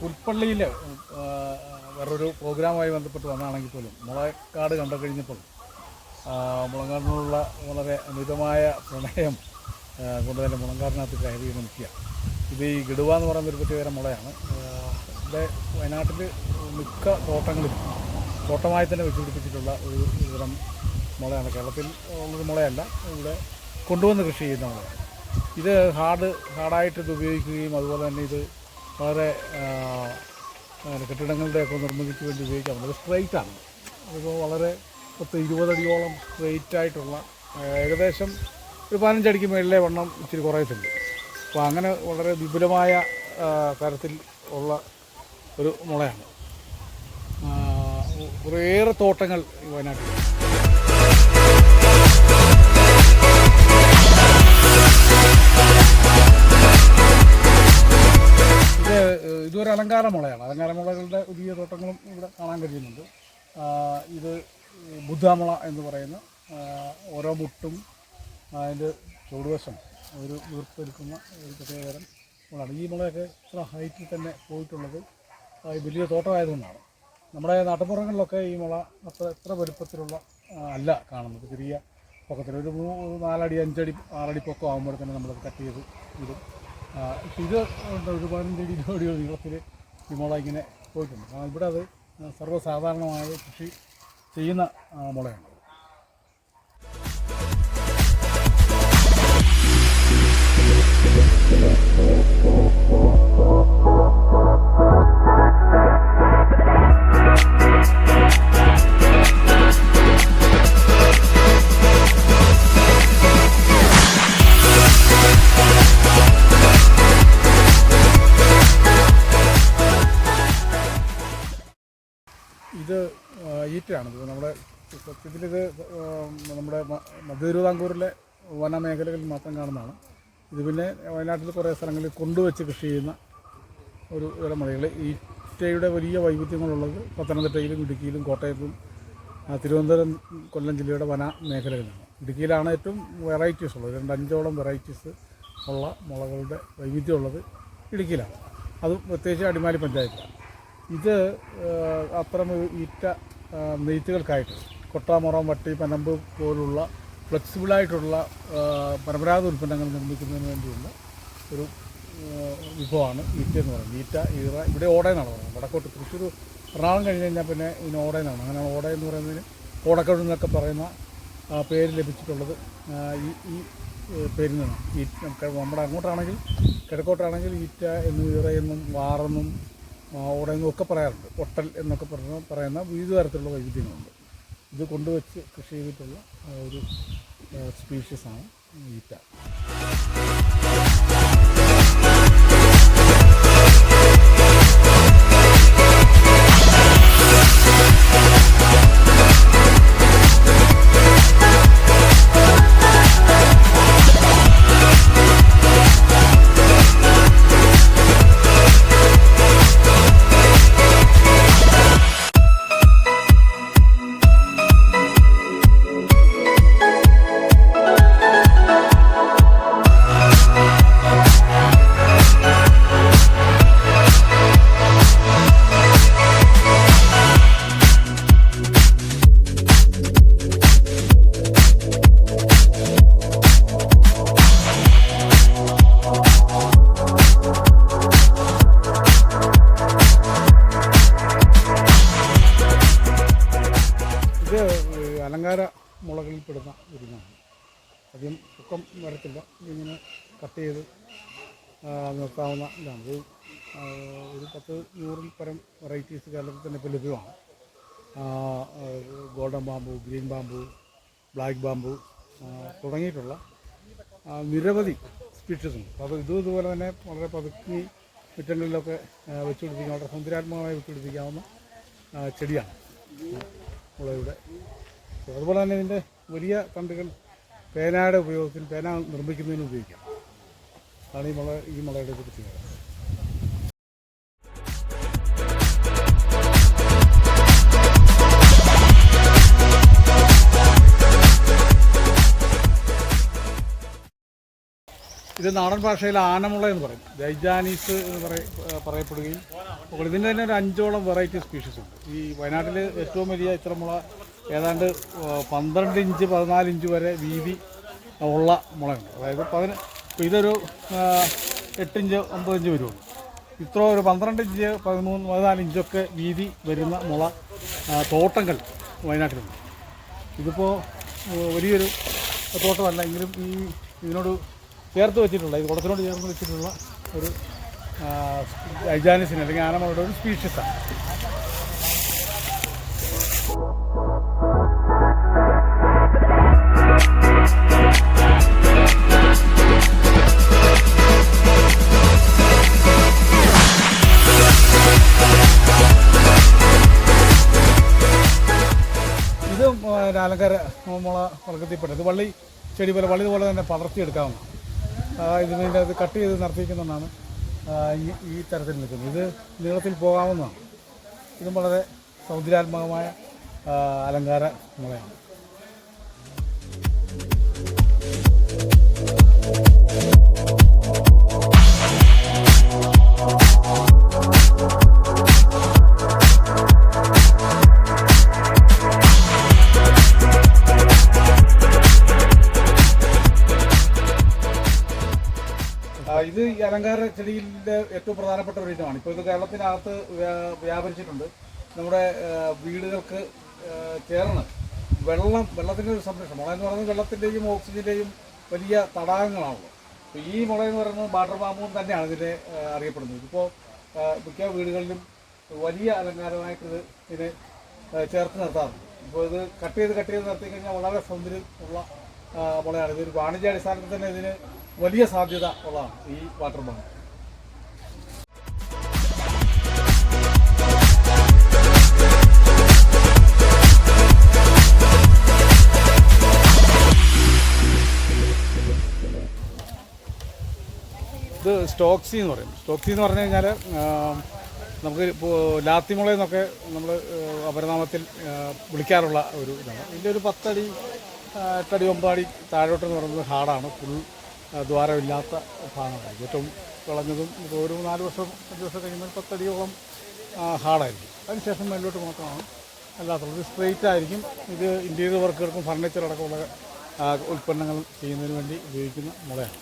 പുൽപ്പള്ളിയിൽ വേറൊരു പ്രോഗ്രാമുമായി ബന്ധപ്പെട്ട് വന്നാണെങ്കിൽ പോലും മുളക്കാട് കണ്ടു കഴിഞ്ഞപ്പോൾ മുളങ്കാടിനോടുള്ള വളരെ അമിതമായ പ്രണയം കൊണ്ട് തന്നെ മുളങ്കാടിനകത്ത് കയറി നിൽക്കുക. ഇത് ഈ ഗിടുവ എന്ന് പറയുന്ന ഒരു പ്രത്യേകതരം മുളയാണ്. ഇവിടെ വയനാട്ടിൽ മിക്ക തോട്ടങ്ങളിൽ തോട്ടമായി തന്നെ വെച്ചുപിടിപ്പിച്ചിട്ടുള്ള ഒരു ഇതരം മുളയാണ്. കേരളത്തിൽ ഉള്ളൊരു മുളയല്ല ഇവിടെ കൊണ്ടുവന്ന് കൃഷി ചെയ്യുന്ന മുളയാണ്. ഇത് ഹാർഡ് ഹാർഡായിട്ട് ഇത് ഉപയോഗിക്കുകയും അതുപോലെ തന്നെ ഇത് വളരെ കെട്ടിടങ്ങളുടെയൊക്കെ നിർമ്മിതിക്ക് വേണ്ടി ഉപയോഗിക്കാം വളരെ സ്ട്രൈറ്റ് ആണ്. അതിപ്പോൾ വളരെ പത്ത് ഇരുപതടിയോളം സ്ട്രൈറ്റ് ആയിട്ടുള്ള ഏകദേശം ഒരു പതിനഞ്ചടിക്ക് മേളിലെ വണ്ണം ഇച്ചിരി കുറയത്തുള്ളൂ. അപ്പോൾ അങ്ങനെ വളരെ വിപുലമായ തരത്തിൽ ഉള്ള ഒരു മുളയാണ്. കുറേയേറെ തോട്ടങ്ങൾ ഈ ഇതൊരു അലങ്കാര മുളയാണ് അലങ്കാര മുളകളുടെ പുതിയ തോട്ടങ്ങളും ഇവിടെ കാണാൻ കഴിയുന്നുണ്ട്. ഇത് ബുദ്ധാമുള എന്ന് പറയുന്ന ഓരോ മുട്ടും അതിന്റെ ചുവടുവശം ഒരു വീർപ്പെടുക്കുന്ന ഒരു പ്രത്യേകതരം മുളയാണ്. ഈ മുളയൊക്കെ ഇത്ര ഹൈറ്റിൽ തന്നെ പോയിട്ടുള്ളത് വലിയ തോട്ടമായതുകൊണ്ടാണ് നമ്മുടെ നാട്ടുപുറങ്ങളിലൊക്കെ ഈ മുള അത്ര എത്ര വലുപ്പത്തിലുള്ള അല്ല കാണുന്നത്. ചെറിയ പൊക്കത്തിൽ ഒരു നാലടി അഞ്ചടി ആറടി പൊക്കം ആകുമ്പോൾ തന്നെ നമ്മൾ കട്ട് ചെയ്ത് ഇടും. ഇത് ഉണ്ട് ഒരു പതിനഞ്ചടി ഇരുപടി നീളത്തിൽ ഈ മുള ഇങ്ങനെ പോയിട്ടുണ്ട്. ഇവിടെ അത് സർവസാധാരണമായ കൃഷി ചെയ്യുന്ന മുളയാണ്. ഇത് ഈറ്റയാണ് ഇത് നമ്മുടെ സത്യത്തിലിത് നമ്മുടെ മധ്യതിരുവിതാംകൂറിലെ വനമേഖലകളിൽ മാത്രം കാണുന്നതാണ്. ഇത് പിന്നെ വയനാട്ടിൽ കുറേ സ്ഥലങ്ങളിൽ കൊണ്ടുവച്ച് കൃഷി ചെയ്യുന്ന ഒരു ഇടമലകൾ ഈറ്റയുടെ വലിയ വൈവിധ്യങ്ങളുള്ളത് പത്തനംതിട്ടയിലും ഇടുക്കിയിലും കോട്ടയത്തും തിരുവനന്തപുരം കൊല്ലം ജില്ലയുടെ വന മേഖലകളിലാണ്. ഇടുക്കിയിലാണ് ഏറ്റവും വെറൈറ്റീസ് ഉള്ളത്. രണ്ടഞ്ചോളം വെറൈറ്റീസ് ഉള്ള മുളകളുടെ വൈവിധ്യമുള്ളത് ഇടുക്കിയിലാണ്. അതും പ്രത്യേകിച്ച് അടിമാലി പഞ്ചായത്തിലാണ്. ഇത് അത്തരം ഈറ്റ നെയ്ത്തുകൾക്കായിട്ട് കൊട്ടാമുറം വട്ടി പനമ്പ് പോലുള്ള ഫ്ലെക്സിബിളായിട്ടുള്ള പരമ്പരാഗത ഉൽപ്പന്നങ്ങൾ നിർമ്മിക്കുന്നതിന് വേണ്ടിയുള്ള ഒരു വിഭവമാണ് ഈറ്റ എന്ന് പറയുന്നത്. ഈറ്റ ഈറ ഇവിടെ ഓട എന്നാണ് പറയുന്നത്. വടക്കോട്ട് തൃശ്ശൂർ എറണാകുളം കഴിഞ്ഞ് കഴിഞ്ഞാൽ പിന്നെ ഇതിന് ഓട എന്നാണ് അങ്ങനെയാണ് ഓട എന്ന് പറയുന്നതിന് ഓടക്കഴു എന്നൊക്കെ പറയുന്ന പേര് ലഭിച്ചിട്ടുള്ളത് ഈ ഈ പേരിൽ നിന്നാണ്. ഈ നമ്മുടെ അങ്ങോട്ടാണെങ്കിൽ കിഴക്കോട്ടാണെങ്കിൽ ഈറ്റ എന്നും ഈറ എന്നും വാറെന്നും ആ, ഓടയെന്നും ഒക്കെ പറയാറുണ്ട്. പൊട്ടൽ എന്നൊക്കെ പറഞ്ഞ പറയുന്ന വിവിധ തരത്തിലുള്ള വൈവിധ്യങ്ങളുണ്ട്. ഇത് കൊണ്ടുവച്ച് കൃഷി ചെയ്തിട്ടുള്ള ഒരു സ്പീഷ്യസാണ് ഈറ്റ. ഇനമാണ് അധികം പൊക്കം വരത്തില്ല. ഇങ്ങനെ കട്ട് ചെയ്ത് നിർത്താവുന്ന ഇതാണ്. ഇത് ഒരു പത്ത് നൂറിൽ പരം വെറൈറ്റീസ് കേരളത്തിൽ തന്നെ ഇപ്പോൾ ലഭ്യമാണ്. Golden bamboo green bamboo black bamboo തുടങ്ങിയിട്ടുള്ള നിരവധി സ്പീഷീസ് ഉണ്ട്. അപ്പോൾ ഇതും ഇതുപോലെ തന്നെ വളരെ പതുക്കി മുറ്റങ്ങളിലൊക്കെ വെച്ചു വെച്ചുപിടിപ്പിക്കാൻ വളരെ സൗന്ദര്യാത്മകമായി ആ, ചെടിയാണ്. മുളയുടെ അതുപോലെ തന്നെ ഇതിന്റെ വലിയ തണ്ടുകൾ പേനയുടെ ഉപയോഗത്തിന് പേന നിർമ്മിക്കുന്നതിന് ഉപയോഗിക്കാം. അതാണ് ഈ മുള ഈ മുളയുടെ പ്രത്യേകത. ഇത് നാടൻ ഭാഷയിൽ ആനമുള എന്ന് പറയും. ജൈജാനീസ് എന്ന് പറയ പറയപ്പെടുകയും ഇതിന്റെ തന്നെ ഒരു അഞ്ചോളം വെറൈറ്റി സ്പീഷീസ് ഉണ്ട്. ഈ വയനാട്ടിൽ ഏറ്റവും വലിയ ഇത്ര മുള ഏതാണ്ട് പന്ത്രണ്ട് ഇഞ്ച് പതിനാല് ഇഞ്ച് വരെ വീതി ഉള്ള മുളകുണ്ട് അതായത് പതിന ഇതൊരു എട്ടിഞ്ച് ഒമ്പത് ഇഞ്ച് വരുള്ളൂ. ഇത്ര ഒരു പന്ത്രണ്ട് ഇഞ്ച് പതിമൂന്ന് പതിനാല് ഇഞ്ചൊക്കെ വീതി വരുന്ന മുള തോട്ടങ്ങൾ വയനാട്ടിലുണ്ട്. ഇതിപ്പോൾ വലിയൊരു തോട്ടമല്ല എങ്കിലും ഈ ഇതിനോട് ചേർത്ത് വെച്ചിട്ടുള്ള ഇത് കുടത്തിനോട് ചേർത്ത് വെച്ചിട്ടുള്ള ഒരു ഐജാനിസിന് അല്ലെങ്കിൽ ആനമകളുടെ ഒരു സ്പീഷ്യസാണ്. അലങ്കാര മുള വർഗത്തിൽപ്പെട്ട വള്ളി ചെടി പോലെ വള്ളി പോലെ തന്നെ പടർത്തിയെടുക്കാവുന്ന ഇതിന്റെ അത് കട്ട് ചെയ്ത് നിർത്തിക്കുന്നതാണ് ഈ ഈ തരത്തിൽ നിൽക്കുന്നത്. ഇത് നീളത്തിൽ പോകാവുന്നതാണ്. ഇതും വളരെ സൗന്ദര്യാത്മകമായ അലങ്കാര മുളയാണ്. അലങ്കാര ചെടിയിലെ ഏറ്റവും പ്രധാനപ്പെട്ട ഒരു ഇനമാണ് ഇപ്പോൾ ഇത് കേരളത്തിനകത്ത് വ്യാപരിച്ചിട്ടുണ്ട്. നമ്മുടെ വീടുകൾക്ക് ചേർന്ന് വെള്ളം വെള്ളത്തിന്റെ ഒരു സംരക്ഷണം. മുള എന്ന് പറയുന്നത് വെള്ളത്തിന്റെയും ഓക്സിജന്റെയും വലിയ തടാകങ്ങളാണല്ലോ അപ്പോൾ ഈ മുള എന്ന് പറയുന്നത് ബാട്ടർ പാമ്പും തന്നെയാണ് ഇതിനെ അറിയപ്പെടുന്നത്. ഇപ്പോൾ മിക്ക വീടുകളിലും വലിയ അലങ്കാരമായിട്ട് ഇത് ഇതിനെ ചേർത്ത് നിർത്താറുണ്ട്. ഇപ്പോൾ ഇത് കട്ട് ചെയ്ത് കട്ട് ചെയ്ത് നിർത്തി കഴിഞ്ഞാൽ വളരെ സൗന്ദര്യം ഉള്ള മുളയാണ്. ഇതൊരു വാണിജ്യാടിസ്ഥാനത്തിൽ തന്നെ ഇതിന് വലിയ സാധ്യത ഉള്ളതാണ് ഈ വാട്ടർ ബാങ്ക് ഇത് സ്റ്റോക്സി എന്ന് പറയും. സ്റ്റോക്സി എന്ന് പറഞ്ഞു കഴിഞ്ഞാൽ നമുക്ക് ഇപ്പോൾ ലാത്തിമുള എന്നൊക്കെ നമ്മൾ അപരനാമത്തിൽ വിളിക്കാറുള്ള ഒരു ഇതാണ്. ഇതിന്റെ ഒരു പത്തടി എട്ടടി ഒമ്പതടി താഴോട്ടെന്ന് പറയുന്നത് ഹാർഡാണ്. ഫുൾ ദ്വാരമില്ലാത്ത ഭാഗമാണ് ഏറ്റവും വിളഞ്ഞതും ഇപ്പോൾ ഒരു നാല് വർഷം അഞ്ച് വർഷം കഴിയുമ്പോൾ പത്തടിയോളം ഹാർഡായിരിക്കും അതിനുശേഷം മേലോട്ട് മാത്രമാണ്. അല്ലാത്തുള്ളത് സ്ട്രെയിറ്റ് ആയിരിക്കും. ഇത് ഇന്റീരിയർ വർക്കുകൾക്കും ഫർണിച്ചർ അടക്കമുള്ള ഉൽപ്പന്നങ്ങൾ ചെയ്യുന്നതിന് വേണ്ടി ഉപയോഗിക്കുന്ന മുളയാണ്.